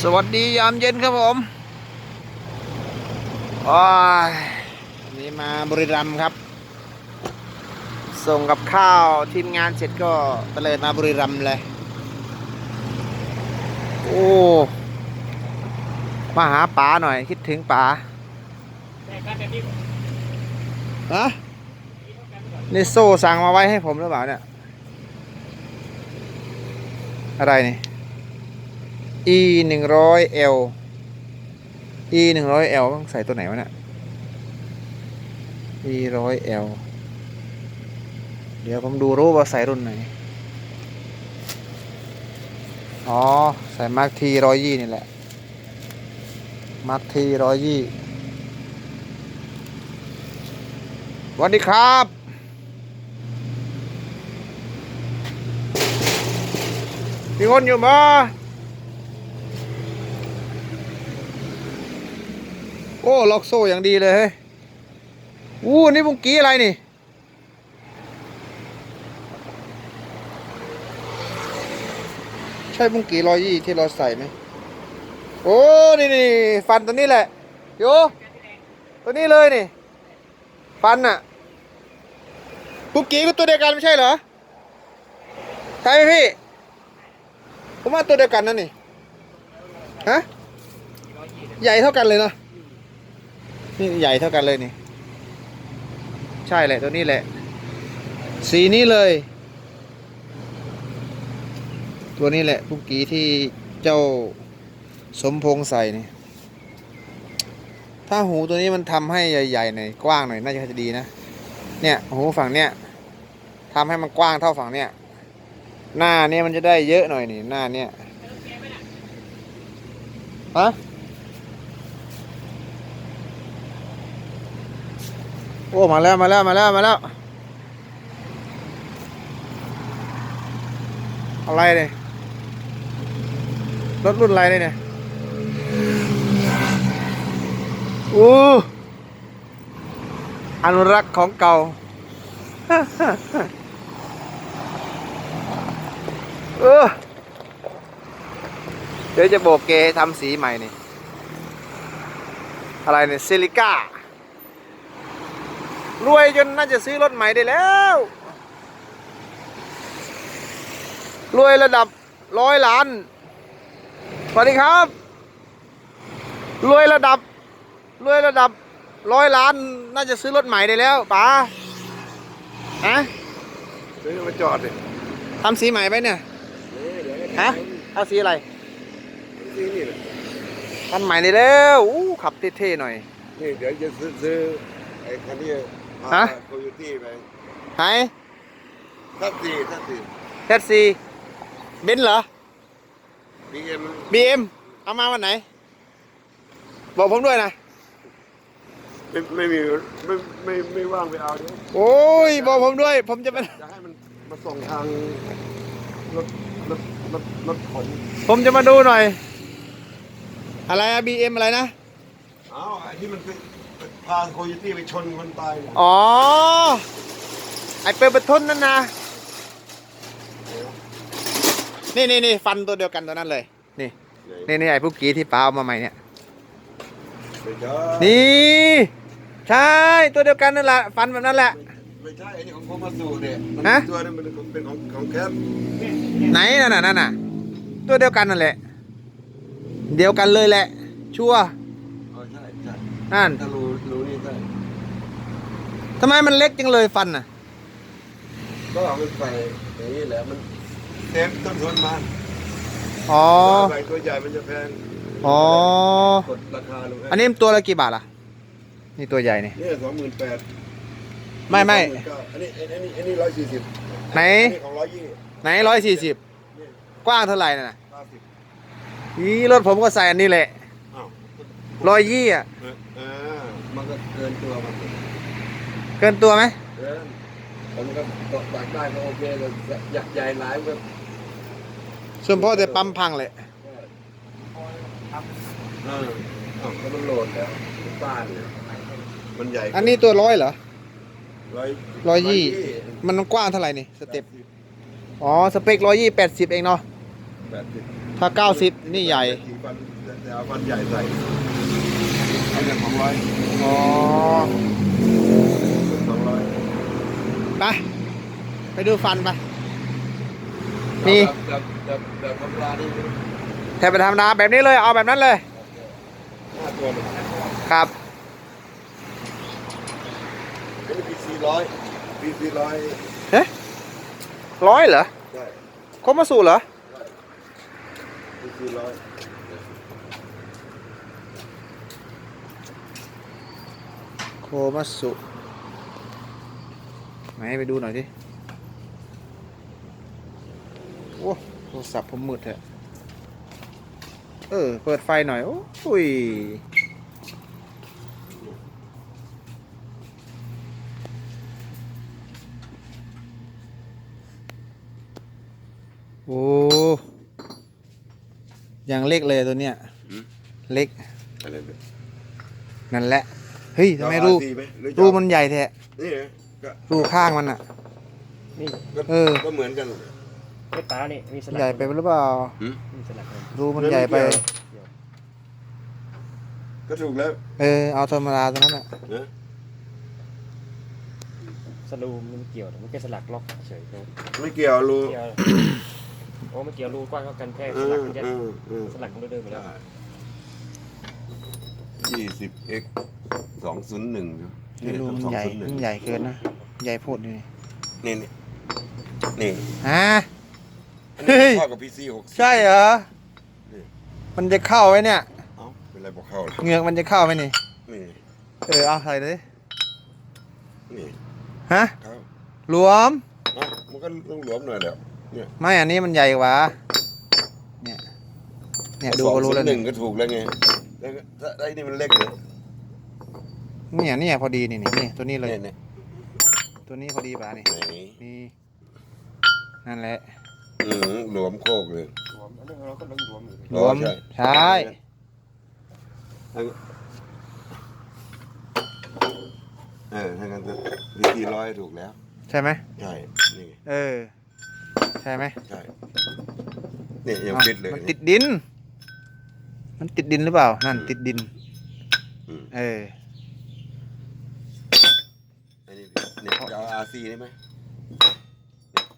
สวัสดียามเย็นครับผมโอ้ยวันนี่มาบริรัมย์ครับ ส่งกับข้าวทีมงานเสร็จก็ไปเลยมาบริรัมย์เลย โอ้ มาหาป๋าหน่อยคิดถึงป๋าฮะนี่โซ่สั่งมาไว้ให้ผมหรือเปล่าเนี่ย อะไรนี่ e หนึ่งร้อย l e หนึ่งร้อย l ต้องใส่ตัวไหนวะเนี่ย e ร้อย l เดี๋ยวผมดูรู้ว่าใส่รุ่นไหน อ๋อ ใส่มาร์คทีร้อยยี่นี่แหละมาร์คทีร้อยยี่วัสดีครับมีคนอยู่มา โอ้ล็อกโซ่อย่างดีเลยเฮ้ยอู้นี่บุ้งกี้อะไรนี่ใช่บุ้งกี้รอยยี่ที่เราใส่ไหมโอ้นี่นี่ฟันตัวนี้แหละโยตัวนี้เลยนี่ ฟันน่ะบุ้งกี้ก็ตัวเดียวกันไม่ใช่เหรอใช่ไหมพี่ผมว่าตัวเดียวกันนั่นนี่ฮะใหญ่เท่ากันเลยเนาะ นี่ใหญ่เท่ากันเลยนี่ ใช่แหละตัวนี้แหละ สีนี้เลย ตัวนี้แหละพุกกี้ที่เจ้าสมพงษ์ใส่นี่ ถ้าหูตัวนี้มันทำให้ใหญ่ๆหน่อยกว้างหน่อยน่าจะดีนะ เนี่ยหูฝั่งเนี้ยทำให้มันกว้างเท่าฝั่งเนี้ยหน้าเนี่ยมันจะได้เยอะหน่อยนี่หน้าเนี่ยฮะ โอ้ มาแล้วมาแล้วมาแล้วมาแล้ว อะไรเนี่ย รถรุ่นอะไรเนี่ยเนี่ย โอ้อนุรักษ์ของเก่าเออเดี๋ยวจะโบกเกทำสีใหม่นี่ อะไรเนี่ยซิลิก้า รวยจนน่าจะซื้อรถใหม่ได้แล้ว รวยระดับร้อยล้าน สวัสดีครับ รวยระดับ รวยระดับร้อยล้าน น่าจะซื้อรถใหม่ได้แล้วป๋าฮะซื้อมาจอดเลยทำสีใหม่ไปเนี่ยฮะเอาสีอะไรซื้อนี่แหละทำใหม่ได้แล้วอู้ขับเท่ๆหน่อยนี่เดี๋ยวจะซื้อซื้อไอ้คันนี้ ฮะโคโยตี้ไปไหนทับสี่ทับสี่แท็กซี่เบนซ์เหรอบีเอ็มบีเอ็มเอามาวันไหน บอกผมด้วยนะไม่ไม่มีไม่ไม่ไม่ว่างไปเอาเดี๋ยวโอ้ยบอกผมด้วย ผมจะเป็นจะให้มันมาส่งทางรถรถรถรถขนผมจะมาดูหน่อย อะไรอะบีเอ็มอะไรนะอ้าวไอ้ที่มันไป พาโคโยตี้ไปชนคนตายเนี่ยอ๋อ ไอเปิดประทุนนั่นนะนี่นี่นี่ฟันตัวเดียวกันตัวนั้นเลย นี่ นี่นี่ไอผู้กี้ที่ป้าเอามาใหม่เนี่ย ไม่ใช่นี่ ใช่ตัวเดียวกันนั่นแหละฟันแบบนั้นแหละ ไม่ใช่ไอ้นี่ของผมมาสู่เนี่ยมัฮะ ตัวนึงมันเป็นของของแคปไหนนั่นน่ะนั่นน่ะตัวเดียวกันนั่นแหละ เดียวกันเลยแหละ ชัวร์อ๋อใช่ใช่นั่นถ้ารู้รู้นี่ใช่ ทำไมมันเล็กจังเลยฟันน่ะ ก็เอามันใส่อย่างนี้แหละมันเต็มต้นทุนมาอ๋อ ใส่ตัวใหญ่มันจะแพงอ๋อ กดราคาลงให้อันนี้มันตัวละกี่บาทล่ะ นี่ตัวใหญ่นี่นี่สองหมื่นแปดไม่ไม่ อันนี้อันนี้อันนี้ร้อยสี่สิบไหนอันนี้ของร้อยยี่ไหนร้อยสี่สิบกว้างเท่าไหร่น่ะนะห้าสิบอีรถผมก็ใส่อันนี้แหละอ้าวร้อยยี่อะ เออเออมันก็เกินตัวมัน เกินตัวไหมเกินผมก็ตกตักได้ก็โอเคเลยอยากใหญ่หลายก็ส่วนพ่อแต่ปั๊มพังเลยเอออ้าวก็มันโหลดแล้วบ้านเนี่ยมันใหญ่อันนี้ตัวร้อยเหรอร้อยร้อยยี่มันกว้างเท่าไหร่นี่สเต็ปอ๋อสเปคร้อยยี่แปดสิบเองเนาะแปดสิบถ้าเก้าสิบนี่ใหญ่สี่ฟันแต่เอาฟันใหญ่ใส่เอาเงินสองร้อยอ๋อสองร้อย ไปไปดูฟันไปมีแบบแบบแบบธรรมดานี่แทบไปธรรมดาแบบนี้เลยเอาแบบนั้นเลยห้าตัวเลยครับอันนี้ปีสี่ร้อยปีสี่ร้อยเฮ้ร้อยเหรอใช่โคมาสูเหรอปีสี่ร้อยโคมาสุ ไหนไปดูหน่อยดิโอ้โทรศัพท์ผมมืดแท้เออ เปิดไฟหน่อย โอ้ยโอ้ยังเล็กเลยตัวเนี้ยเล็ก อะไรเนี่ยนั่นแหละ เฮ้ยทำไมรู เอา R4 ไหมหรือจะรูมันใหญ่แท้ นี่ไงก็ รูข้างมันอะ นี่ก็เออ ก็เหมือนกันไอ้ตานี่มีสลักใหญ่ไปหรือเปล่ามีสลักเลยรูมันใหญ่ไป ก็ถูกแล้วเออ เอาธรรมดาตัวนั้นอะนะสลูมมันไม่เกี่ยวหรอกมันแค่สลักล็อกเฉยๆครับไม่เกี่ยวรูเกี่ยวโอ้ไม่เกี่ยวรูกว้างเท่ากันแค่เอสลัอกมันจะเออเออสลักมันก็เดินไปแล้ว ยี่สิบ x สองศูนย์หนึ่ง ไม่รู้มันใหญ่มันใหญ่เกินนะ ใหญ่โพดนี่นี่นี่นี่ฮะอันเฮ้นี้ยเท่ากับพีซีหกใช่เหรอ มันจะเข้าไหมเนี่ยเอ้าเป็นไรบอกเข้าเลยเหงือกมันจะเข้าไหมนี่ นี่ เออเอาใส่เลยนี่ฮะเข้ารวมอะมันก็ต้องหลวมหน่อยเดี๋ยวเนี่ยไม่อันนี้มันใหญ่กว่าเนี่ยเนี่ยดูก็รู้แล้วหเนี่นึ่ยงก็ถูกแล้วไงแล้วก็ถ้าไอ้นี่มันเล็กเลย เนี่ยเนี่ยพอดีนี่นี่นี่ตัวนี้เลยเนี่ยเนี่ยตัวนี้พอดีป่ะนี่ไหนนี่นั่นแหละอืมหลวมโคกเลยรวมอันนี้เราก็ลงรวมอยู่รวมใช่ใช่เออถ้างั้นพีซีร้อยถูกแล้ว ใช่ไหมใช่นี่ไงเออ ใช่ไหมใช่นี่ยังอะฟิตเลยมันติดดิน มันติดดินหรือเปล่า นั่นติดดินอืมเออ อันนี้เนี่ยจะเอาอาร์ซีได้ไหม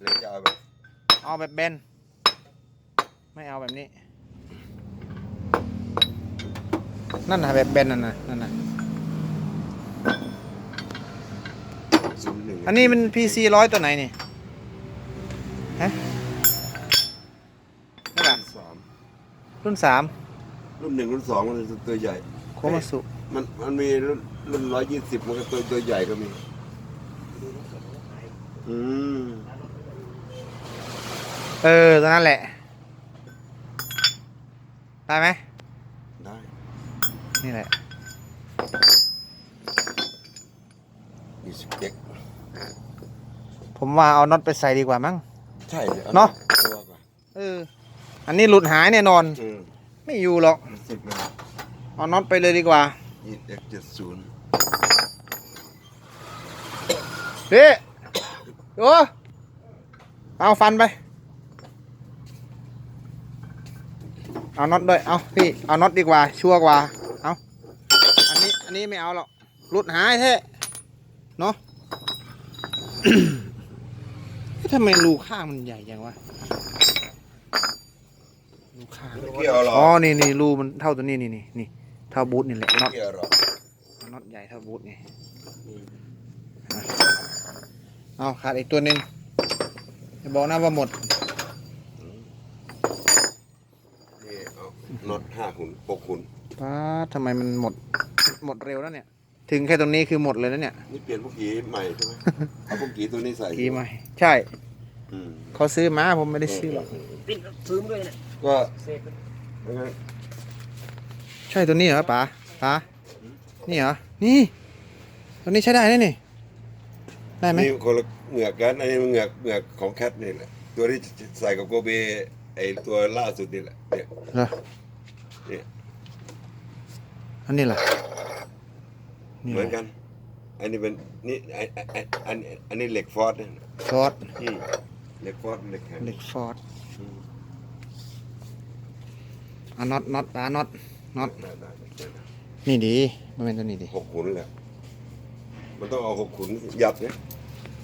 หรือจะเอาแบบเอาแบบแบนไม่เอาแบบนี้ นั่นนะแบบแบนนั่นนะนั่นนะศูนย์หนึ่งอันนี้มัน PC ร้อยตัวไหนนี่ฮะนี่ป่ะสามรุ่นสามรุ่นหนึ่งรุ่นสองมันจะตัวใหญ่ โคมาสุ มันมันมีรุ่นรุ่นร้อยยี่สิบมันก็ตัวตัวใหญ่ก็มี อืม เออตัวนั้นแหละ ได้ไหม ได้ นี่แหละยี่สิบเอ็กผมว่าเอาน็อตไปใส่ดีกว่ามั้ง ใช่ดี๋ยวอเนอะตัวก่อนเออ อันนี้หลุดหายแน่นอนอืมไม่อยู่หรอก สิบเลยเอาน็อตไปเลยดีกว่า ยี่สิบเอ็กเจ็ดศูนย์ พี่โอ้เอาฟันไป เอาน็อตด้วย เอาพี่ เอาน็อตดีกว่า ชัวร์กว่า เอาอันนี้ อันนี้ไม่เอาหรอกหลุดหายแท้เนาะเอ๊ะทำไมรูข้างมันใหญ่จังวะ รูข้างไม่เกี่ยวหรอกอ๋อ นี่นี่รูมันเท่าตัวนี้นี่นี่นี่เท่าบูทนี่แหละน็อตไม่เกี่ยวหรอกน็อตใหญ่เท่าบูทไงอะ เอาขาดอีกตัวหนึ่งอย่าบอกนะว่าหมดนี่เอาน็อตห้าหุ่นหกหุ่นป้าดทำไมมันหมด หมดเร็วแล้วเนี่ย ถึงแค่ตรงนี้คือหมดเลยนะเนี่ยนี่เปลี่ยนพวกกีใหม่ใช่ไหมเอาพวกกีตัวนี้ใส่กีใหม่ ใช่ อืมเขาซื้อมาผมไม่ได้ซื้อหรอก ปิ้นซื้อมาด้วยเนี่ยก็เซฟยังไงใช่ตัวนี้เหรอป๋าป๋านี่เหรอ นี่ ตัวนี้ใช้ได้ไหมนี่ ได้ไหมนี่คนละเหงือกกันอันนี้มันเหงือกเหงือกของแคทนี่แหละ ตัวที่ใส่กับโกเบไอตัวล่าสุดนี่แหละเนี่ยเหรอเนี่ยอันนี้เหรอนี่เหมือนกัน อันนี้เป็นนี่ไอไอ้ไอ้อันอันนี้เหล็กฟอสเนี่ยฟอร์ดอืมเหล็กฟอสเหล็กแข็งเหล็กฟอร์ดอืมอะน็อตน็อตตาน็อตน็อตได้ได้ได้ได้นี่ดีมันเป็นตัวนี้ดีหกขุนแหละ มันต้องเอาหกขุนยัดเนี่ย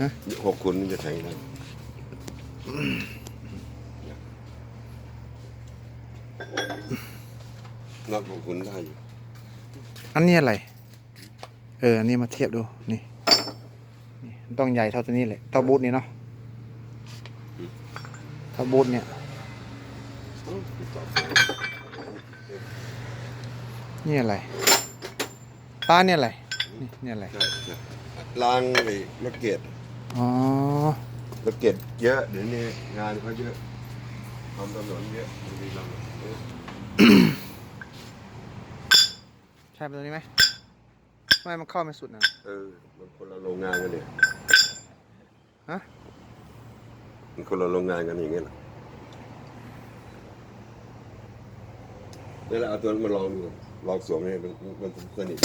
ฮะ หกขุนมันจะแทงได้นับหกขุนได้อยู่อันนี้อะไร เออ อันนี้มาเทียบดู นี่นี่มันต้องใหญ่เท่าตัวนี้เลยเท่าบูทนี่เนาะเท่าบูทเนี่ย นี่อะไรป้าเนี่ยอะไร นี่นี่อะไรใช่ใช่ล้างไอ้รถเกียรอ๋อ รถเกียรเยอะเดี๋ยวนี้งานเขาเยอะทำถนนเยอะมันมีลำเยอะใช่เป็นตัวนี้ไหมทำไมมันเข้าไม่สุดนะเออ มันคนละโรงงานกันเนี่ยฮะมันคนละโรงงานกันอย่างเงี้ยแหละนี่แหละเอาตัวนั้นมาลองดู ลองสวมเนี่ยมันมันสนิท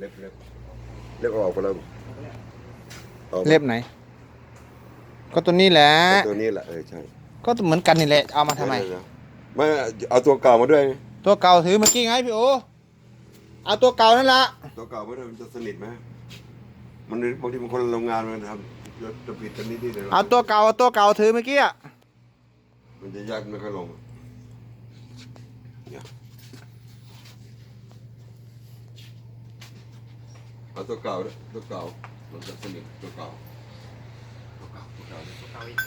เล็บเล็บเล็บเอาออกไปแล้วอาไปเล็บไหน ก็ตัวนี้แหละ เอาตัวนี้แหละเออใช่ก็เหมือนกันนี่แหละ เอามาทำไม เดี๋ยวๆไม่เอาตัวเก่ามาด้วยไงตัวเก่าถือเมื่อกี้ไงพี่โอเอาตัวเก่านั่นละตัวเก่ามาด้วยมันจะสนิทไหมมันบางทีมันคนละโรงงานมันทำจะจะปิดกันนิดๆเดียวเอาตัวเก่าเอาตัวเก่าถือเมื่อกี้อะมันจะยากไม่ค่อยลงเนี่ย เอาตัวเก่าด้วยตัวเก่ามันจะสนิทตัวเก่าตัวเก่าตัวเก่าด้วยเอาอีก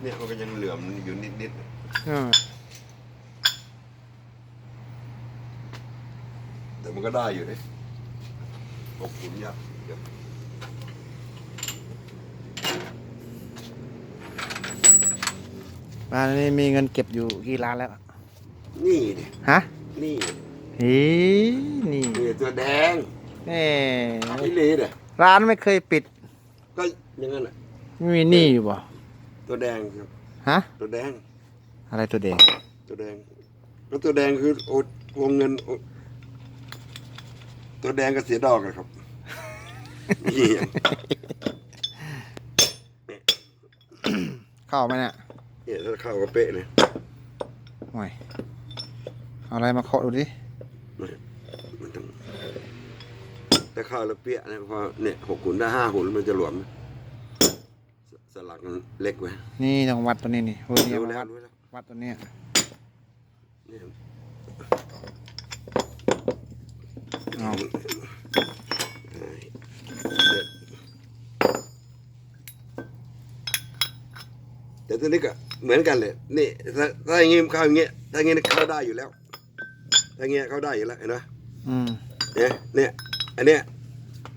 เนี่ยมันก็ยังเหลื่อมอยู่นิดเออๆแต่มันก็ได้อยู่เลยขอบคุณยักษ์เดี๋ยวบ้านนี้มีเงินเก็บอยู่กี่ล้านแล้วอะนี่ดิ ฮะ นี่ เฮ้ยนี่นี่ตัวแดงแน่นี่เลยเด้อร้านไม่เคยปิด ก็อยังงั้นแหละไม่มีหนี้อยู่บ่ตัวแดงครับฮะ ตัวแดง อะไรตัวแดง ตัวแดงก็ตัวแดงคือโอวงเงินโอตัวแดงก็เสียดอกอะครับนี่เข้าไหมเนี่ยเนี่ยถ้าเข้าก็เป๊ะเลยห่วยเอาอะไรมาเคาะดูดิ มันต้อง ถ้าเข้าแล้วเปี้ยนะพอเนี่ยหกหุ่นได้ห้าหุ่นมันจะหลวมนะสสลักมันเล็กไว้นี่ต้องวัดตัวนี้นี่เฮ้ยนี่รู้เอามาแล้ววัดรู้แล้ววัดตัวเนี้ยเนี่ยเอาแต่ตัวนี้ก็เหมือนกันเลยนี่ถ้าถ้าอย่างงี้มันเข้าอย่างเงี้ยถ้าอย่างงี้เข้าได้อยู่แล้วถ้าอย่างเงี้ยเข้าได้อยู่แล้วเห็นไหมอืมเนี่ยเนี่ย อันเนี้ย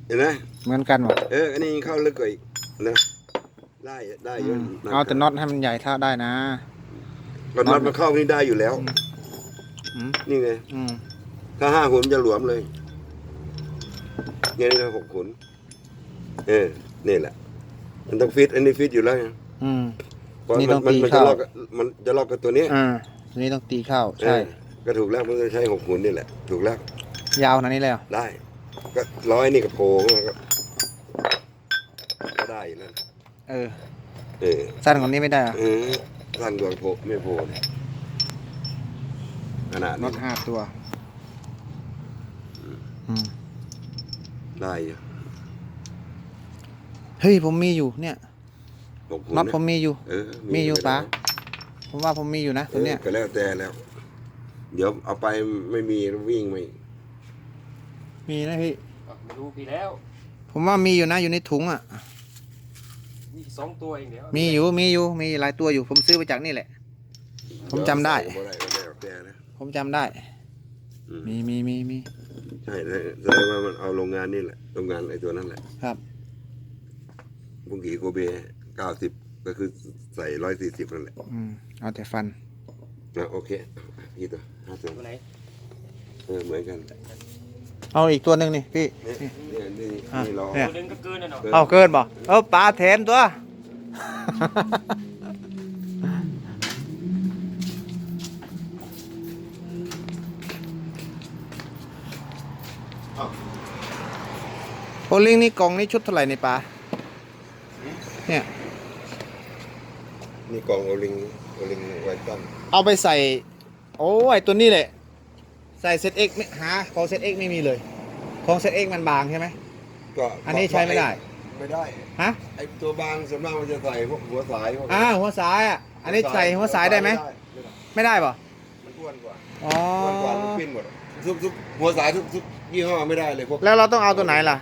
เห็นไหมเหมือนกันบ่เอออันนี้ยังเข้าลึกกว่าอีกนะได้ได้เยอือะมเอาแต่น็อตให้มันใหญ่เท่าได้นะก็น็อตมันเข้านี่ได้อยู่แล้วอืมนี่ไงอืมถ้าห้าขุนจะหลวมเลยเนี่ยนี่หกขุนเออนี่แหละ มันต้องฟิตอันนี้ฟิตอยู่แล้วไงอืมเพราะนี่มัต้องมัตีมันจะเข้าล็อกกับมันจะล็อกกับตัวนี้อ่าตัวนี้ต้องตีเข้าใช่เออก็ถูกแล้วมันจะใช้หกขุนนี่แหละ ถูกแล้ว ยาวขนาดนี้เลยเหรอได้ ก็ร้อยนี่กับโผล่เข้ามาก็ก็ได้อยู่แล้วเออ เออสั้นกว่านี้ไม่ได้เหรอเออสร้างดวงโผล่ไม่โผล่เลยขนาดน็อนี้ตห้าตัว อืมได้อยู่เฮ้ยผมมีอยู่เนี่ยหกขุนน็อตนะผมมีอยู่ เออมีอยู่ไได้ปะ ผมว่าผมมีอยู่นะเอตัวอเนี้ยก็แล้วแต่แล้ว เดี๋ยวเอาไปไม่มีวิ่งไม่ มีนะพี่ ไม่รู้พี่แล้วผมว่ามีอยู่นะอยู่ในถุงอะ มีสองตัวเองเดี๋ยวมีอยู่มีอยู่มีหลายตัวอยู่ ผมซื้อมาจากนี่แหละ ผมจำได้เยวใส่ก็บ่ได้ก็แล้วแต่นะผมจำได้ อืมมีมีมีมีใช่แสดงว่ามันเอาโรงงานนี่แหละโรงงานไอ้ตัวนั้นแหละครับ บุงกีโกเบเก้าสิบก็คือใส่ร้อยสี่สิบนั่นแหละอืมเอาแต่ฟัน นะโอเคพี่ตัวห้าตัวตัวไหนเออเหมือนกัน เอาอีกตัวหนึ่งนี่พี่ นี่นี่นี่อะนี่รอเนี่ย ตัวหนึงก็เกินแล้วเนาะเอาเกินบ่เออปลาแถมตัว โอลิงนี่กล่องนี่ชุดเท่าไหร่ในปลาเนี่ยมนี่กล่องโอลิงโอลิงไวตันเอาไปใส่ โอ้ยตัวนี้แหละ ใส่เซตเอ็กหาของเซตเอ็กไม่มีเลย ของเซตเอ็กมันบางใช่ไหมก็อันนี้ใช้ไม่ได้ไม่ได้ฮะไอตัวบางส่วนมากมันจะใส่พวกหัวสายพวกอ่าหัวสายอะอันนี้ใส่หัวสายได้ไหมไม่ได้ไม่ได้ป่ะมันอ้วนกว่าอ๋ออ้วนกว่ามันปิ้นหมดทุกทุกหัวสายทุกทุกยี่ห้อไม่ได้เลยพวกแล้วเราต้องเอาตัวไหนล่ะ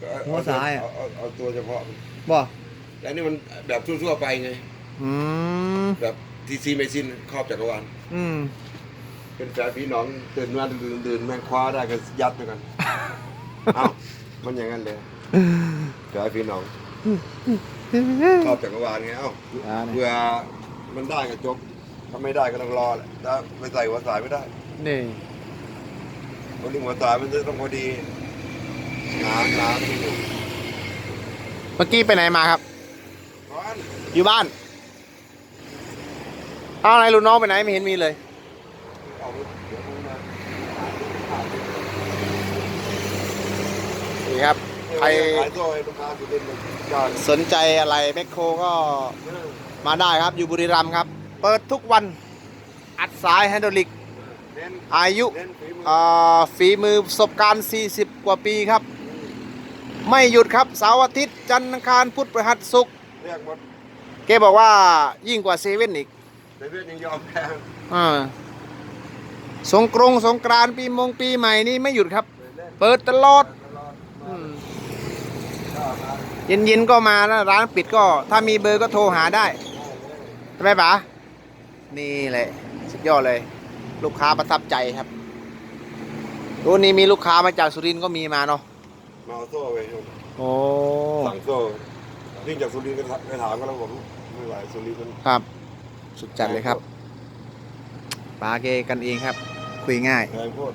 ก็เอหัวสายอะเเเอาตัวเฉพาะบ่แต่นี่มันแบบทั่วๆไปไงอืมแบบทีซีเมซินครอบจักรวาลอืม เป็นแฟนพี่น้องตื่นมาตื่นตื่นแม่งคว้าได้ก็ยัดไปกันเอ้ามันอย่างนั้นเลยแฟนพี่น้องครอบจักรวาลไงเอ้าอ่านี่เพื่อมันได้ก็จบถ้าไม่ได้ก็ต้องรอแหละถ้าไปใส่หัวสายไม่ได้นี่คนที่หัวสายมันจะต้องพอดีหนาหนาที่อยู่เมื่อกี้ไปไหนมาครับก้อนอยู่บ้าน เอาไหนลูกน้องไปไหนไม่เห็นมีเลย ออกเดี๋ยวมึงมา นี่ครับ ใครขายโซ่ให้ลูกค้าสุดเด่นเลยยอดสนใจอะไรแมคโครก็มาได้ครับอยู่บุรีรัมย์ครับ เปิดทุกวันอัดสายไฮดรอลิก เน้นอายุเน้นฝีมือเอ่อฝีมือประสบการณ์ 40 กว่าปีครับ ไม่หยุดครับเสาร์อาทิตย์จันทร์อังคารพุธพฤหัสศุกร์เรียกหมดแกบอกว่ายิ่งกว่าเซเว่นอีกแต่เวียดยังยอมแพ้อ่าสงกรงสงกรานต์ปีมงปีใหม่นี่ไม่หยุดครับเล่นเปิดตลอดตลอดอืม ก็มาเย็นๆก็มานะร้านปิดก็ ถ้ามีเบอร์ก็โทรหาได้ใช่ไหมป๋านี่แหละสุดยอดเลย ลูกค้าประทับใจครับตัวนี้มีลูกค้ามาจากสุรินทร์ก็มีมาเนาะมาเอาโซ่ไปโอ้สั่งโซ่วิ่งจากสุรินทร์ก็ไปถามก็แล้วผมไม่ไหวสุรินทร์มันครับ สุดจัดเลยครับป๋าเกกันเองครับ คุยง่ายแพงโคตร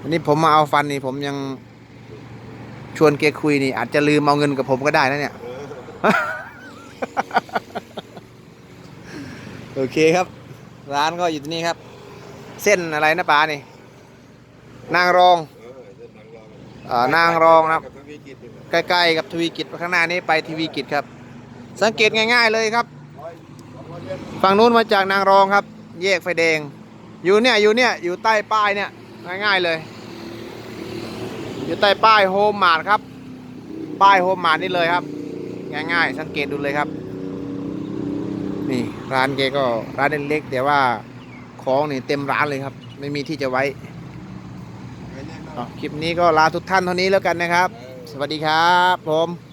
วันนี้ผมมาเอาฟันนี่ผมยัง ชวนเกคุยนี่ อาจจะลืมเอาเงินกับผมก็ได้นะเนี่ย โอเคครับ ร้านก็อยู่ที่นี่ครับ เส้นอะไรนะป๋านี่ นางรองเออนางรองเอ่อนางรองนะครับใกล้ๆกับทวีกิจข้างหน้านี้ไปทวีกิจครับ สังเกตง่าย ๆเลยครับ ฝั่งนู้นมาจากนางรองครับ แยกไฟแดง อยู่เนี่ยอยู่เนี่ยอยู่ใต้ป้ายเนี่ยง่ายๆเลย อยู่ใต้ป้ายโฮมมาร์ทครับ ป้ายโฮมมาร์ทนี่เลยครับ ง่ายๆ สังเกตดูเลยครับ นี่ร้านแกก็ร้านเล็กๆแต่ว่าของนี่เต็มร้านเลยครับ ไม่มีที่จะไว้ไม่แน่นอนอะคลิปนี้ก็ลาทุกท่านเท่านี้แล้วกันนะครับเออสวัสดีครับผม